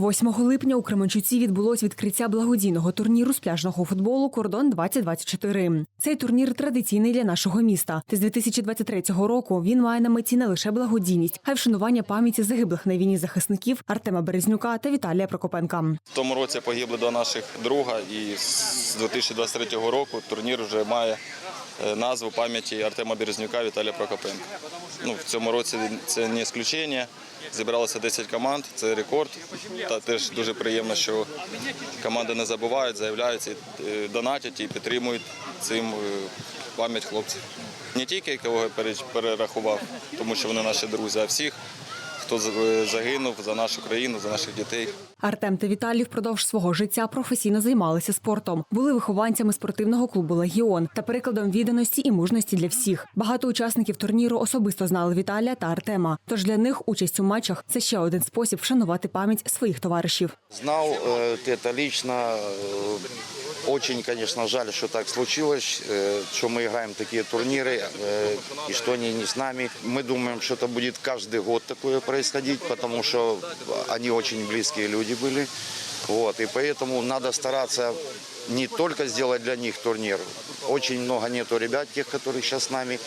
8 липня у Кременчуці відбулось відкриття благодійного турніру з пляжного футболу Кордон 2024 Цей турнір традиційний для нашого міста. Та з 2023 року він має на меті не лише благодійність, а й вшанування пам'яті загиблих на війні захисників Артема Березнюка та Віталія Прокопенка. В тому році погибли два наших друга, і з 2023 року турнір вже має назву пам'яті Артема Березнюка Віталія Прокопенка. Ну, в цьому році це не ісключення. Зібралося 10 команд, це рекорд. Та теж дуже приємно, що команди не забувають, заявляються, е, донатять і підтримують цим е, пам'ять хлопців. Не тільки кого я пере- перерахував, тому що вони наші друзі, а всіх, хто з- е, загинув за нашу країну, за наших дітей. Артем та Віталій впродовж свого життя професійно займалися спортом, були вихованцями спортивного клубу Легіон та прикладом відданості і мужності для всіх. Багато учасників турніру особисто знали Віталія та Артема. Тож для них участь у матчах це ще один спосіб вшанувати пам'ять своїх товаришів. Знал э, ты это лично. Э, Очень, конечно, жаль, что так случилось, э, что мы играем такие турниры э, и что они не с нами. Мы думаем, что это будет каждый год такое происходить, потому что они очень близкие люди были. Вот, и поэтому надо стараться не только сделать для них турнир. Очень много нету ребят, тех, которые сейчас с нами,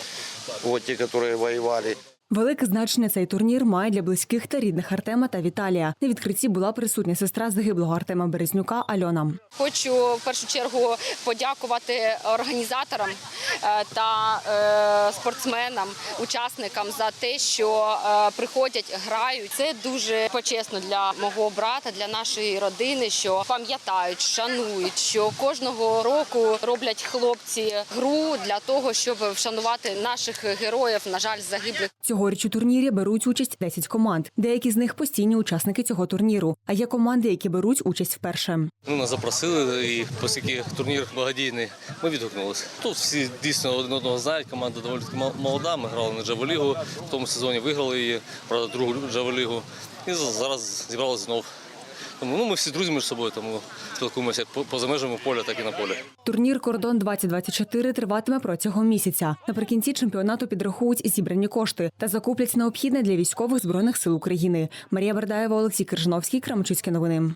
вот те, которые воевали. Велике значення цей турнір має для близьких та рідних Артема та Віталія. На відкритті була присутня сестра загиблого Артема Березнюка Альона. Хочу в першу чергу подякувати організаторам е, та е, спортсменам, учасникам за те, що е, приходять, грають. Це дуже почесно для мого брата, для нашої родини, що пам'ятають, шанують, що кожного року роблять хлопці гру для того, щоб вшанувати наших героїв, на жаль, загиблих. Цьогоріч у турнірі беруть участь 10 команд. Деякі з них постійні учасники цього турніру. А є команди, які беруть участь вперше. Ну, нас запросили, і оскільки турнір благодійний, ми відгукнулися. Тут всі дійсно один одного знають. Команда доволі молода. Ми грали на Джаволігу. В тому сезоні виграли її, правда, другу Джаволігу. І за- зараз зібралися знов. Тому ну, ми всі друзі між собою, тому спілкуємося як поза межами поля, так і на полі. Турнір Кордон 2024 триватиме протягом місяця. Наприкінці чемпіонату підрахують зібрані кошти та закуплять необхідне для військових збройних сил України. Марія Бердаєва, Олексій Крижановський, Крамчуцькі новини.